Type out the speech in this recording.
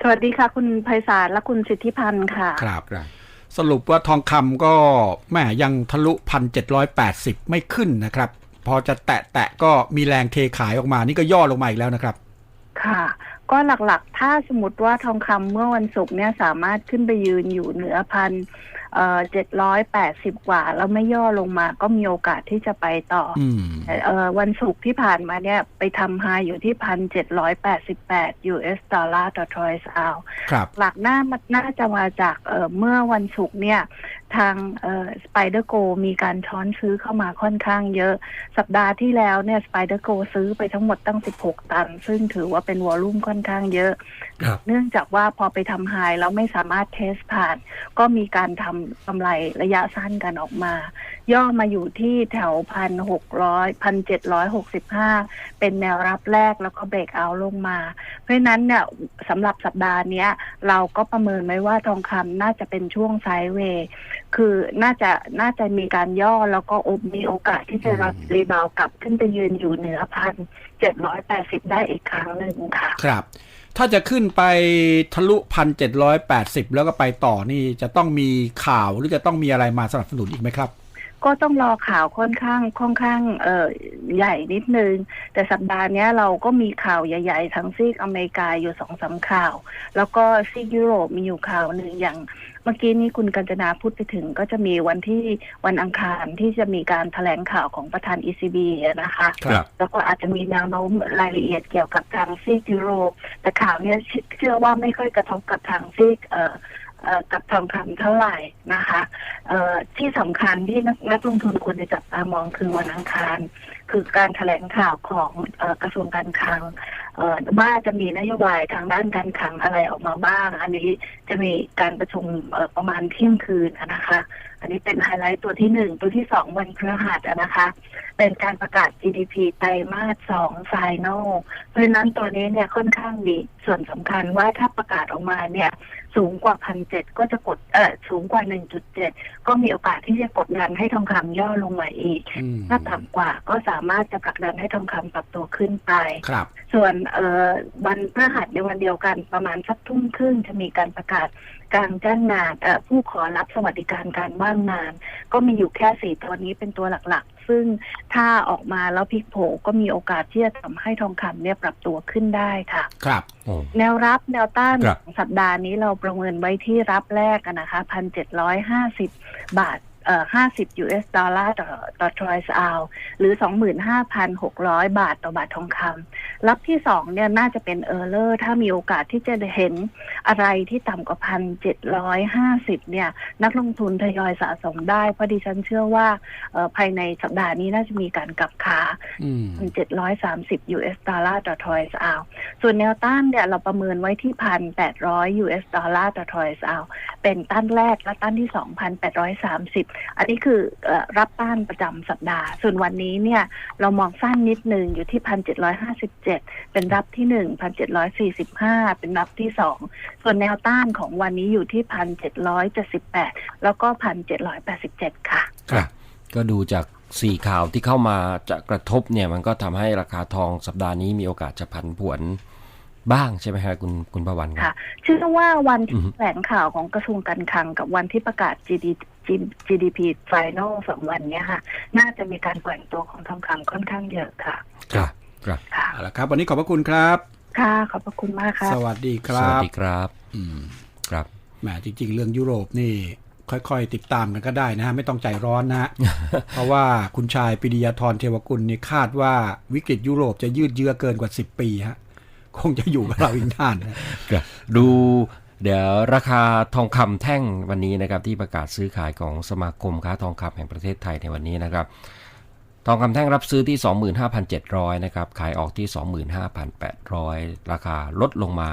สวัสดีค่ะ คุณไพศาลและคุณสิทธิพันธ์ค่ะ ครับครับ สรุปว่าทองคำก็แม่ยังทะลุพันเจ็ดร้อยแปดสิบไม่ขึ้นนะครับ พอจะแตะแตะก็มีแรงเทขายออกมา นี่ก็ย่อลงมาอีกแล้วนะครับ ค่ะ ก็หลักๆ ถ้าสมมติว่าทองคำเมื่อวันศุกร์เนี่ยสามารถขึ้นไปยืนอยู่เหนือพัน เอ่อเจ็ดร้อยแปดสิบกว่า แล้วไม่ย่อลงมาก็มีโอกาสที่จะไปต่อออืมเอ่อวันศุกร์ที่ผ่านมาเนี่ยไปทำไฮอยู่ที่พันเจ็ดร้อยแปดสิบแปด US ดอลลาร์ต่อทรอยส์อาวครับหลักหน้ามันน่าจะมาจากเอ่อเมื่อวันศุกร์เนี่ย ทางสไปเดอร์โกมีการช้อนซื้อเข้ามาค่อนข้างเยอะ สัปดาห์ที่แล้วเนี่ยสไปเดอร์โกซื้อไปทั้งหมดตั้ง 16 ตัน ซึ่งถือว่าเป็นวอลลุ่มค่อนข้างเยอะครับเนื่องจากว่าพอไปทำไฮแล้วไม่สามารถเทสผ่าน ก็มีการทำกำไรระยะสั้นกันออกมา ย่อมาอยู่ที่แถวพันหกร้อยพันเจ็ดร้อยหกสิบห้าเป็นแนวรับแรกแล้วก็เบรกเอาท์ลงมา เพราะฉะนั้นเนี่ยสำหรับสัปดาห์เนี้ยเราก็ประเมินไว้ว่าทองคำน่าจะเป็นช่วงไซด์เวย์ คือน่าจะน่าจะมีการย่อแล้วก็อบมีโอกาสที่จะรับรีบาวกลับขึ้นไปยืนอยู่เหนือพันเจ็ดร้อยแปดสิบได้อีกครั้งหนึ่งค่ะ ครับ ถ้าจะขึ้นไปทะลุพันเจ็ดร้อยแปดสิบแล้วก็ไปต่อนี่จะต้องมีข่าวหรือจะต้องมีอะไรมาสนับสนุนอีกไหมครับ ก็ต้องรอข่าวค่อนข้างค่อนข้างเอ่อใหญ่นิดนึง แต่สัปดาห์เนี้ยเราก็มีข่าวใหญ่ๆ ทั้งซีกอเมริกาอยู่สองสามข่าว แล้วก็ซีกยุโรปมีอยู่ข่าวหนึ่งอย่างเมื่อกี้นี้คุณกัญจนาพูดไปถึง ก็จะมีวันที่วันอังคารที่จะมีการแถลงข่าวของประธาน ECB อะนะคะครับแล้วก็อาจจะมีแนวโน้มรายละเอียดเกี่ยวกับทางซีกยุโรปแต่ข่าวเนี้ยเชื่อเชื่อว่าไม่ค่อยกระทบกับทางซีกเอ่อเอ่อ กับทองคำเท่าไหร่นะคะที่สำคัญที่นักลงทุนควรจะจับตามองคือวันอังคาร คือการแถลงข่าวของอกระทรวงการคลังว่าจะมีนโยบายทางด้านการคลังอะไรออกมาบ้าง อันนี้จะมีการประชุมประมาณเที่ยงคืนนะคะ อันนี้เป็นไฮไลท์ตัวที่หนึ่งตัวที่สองวันพฤหัสอะนะคะ เป็นการประกาศ GDP ไตรมาสสองไฟแนลเพราะนั้นตัวนี้เนี่ยค่อนข้างมีส่วนสำคัญว่าถ้าประกาศออกมาเนี่ย สูงกว่าพันเจ็ดก็จะกดเออสูงกว่าหนึ่งจุดเจ็ดก็มีโอกาสที่จะกดดันให้ทองคำย่อลงมาอีกอืมถ้าต่ำกว่าก็สามารถจะผลักดันให้ทองคำปรับตัวขึ้นไปครับ ส่วนเอ่อวันพฤหัสในวันเดียวกันประมาณสักทุ่มครึ่งจะมีการประกาศการจ้างงานเอ่อผู้ขอรับสวัสดิการการว่างงาน ก็มีอยู่แค่สี่ตัวนี้เป็นตัวหลักๆ ซึ่งถ้าออกมาแล้วพลิกโผก็มีโอกาสที่จะทำให้ทองคำเนี่ยปรับตัวขึ้นได้ค่ะ ครับโอ้แนวรับแนวต้านครับของสัปดาห์นี้เราประเมินไว้ที่รับแรกอะนะคะพันเจ็ดร้อยห้าสิบบาท เอ่อห้าสิบ US ดอลลาร์ต่อต่อทรอยส์อาวหรือสองหมื่นห้าพันหกร้อยบาทต่อบาททองคำรับที่สองเนี่ยน่าจะเป็นเออร์เลอร์ถ้ามีโอกาสที่จะเห็นอะไรที่ต่ำกว่าพันเจ็ดร้อยห้าสิบเนี่ย นักลงทุนทยอยสะสมได้ เพราะดิฉันเชื่อว่าเอ่อภายในสัปดาห์นี้น่าจะมีการกลับขาอืม730 US ดอลลาร์ต่อทรอยส์อาวส่วนแนวต้านเนี่ยเราประเมินไว้ที่ 1,800 US ดอลลาร์ต่อทรอยส์อาว เป็นต้านแรกและต้านที่ 2,830 อันนี้คืออรับต้านประจำสัปดาห์ ส่วนวันนี้เนี่ยเรามองสั้นนิดนึงอยู่ที่ 1,757 เป็นรับที่ 1 1,745 เป็นรับที่ 2 ส่วนแนวต้านของวันนี้อยู่ที่ 1,778 แล้วก็ 1,787 ค่ะครับก็ดูจากสี่ข่าวที่เข้ามาจะกระทบเนี่ยมันก็ทำให้ราคาทองสัปดาห์นี้มีโอกาสจะผันผวน บ้างใช่ไหมครับคุณคุณประวันครัค่ะบเชื่อว่าวันอืที่อฮึแถลงข่าวของกระทรวงการคลังกับวันที่ประกาศ GDP GDP Final สองวันเนี้ยค่ะ น่าจะมีการแกว่งตัวของทองคำค่อนข้างเยอะค่ะ ครับครับค่ะเอาละครับ วันนี้ขอบพระคุณครับ ค่ะ ขอบพระคุณมากค่ะ สวัสดีคสรัวัสบดีครับอืมครับแหมจริง ๆ เรื่องยุโรปนี่ ค่อย ๆ ติดตามกันก็ได้นะฮะ ไม่ต้องใจร้อนนะฮะเพราะว่าคุณชายปิดิยาธรเทวกุลนี่คาดว่าวิกฤตยุโรปจะยืดเยื้อเกินกว่า 10 ปีฮะ คงจะอยู่กับเราอีกนานดูเดี๋ยวราคาทองคำแท่งวันนี้นะครับ ที่ประกาศซื้อขายของสมาคมค้าทองคำแห่งประเทศไทยในวันนี้นะครับ ทองคำแท่งรับซื้อที่ 25,700 นะครับ ขายออกที่ 25,800 ราคาลดลงมา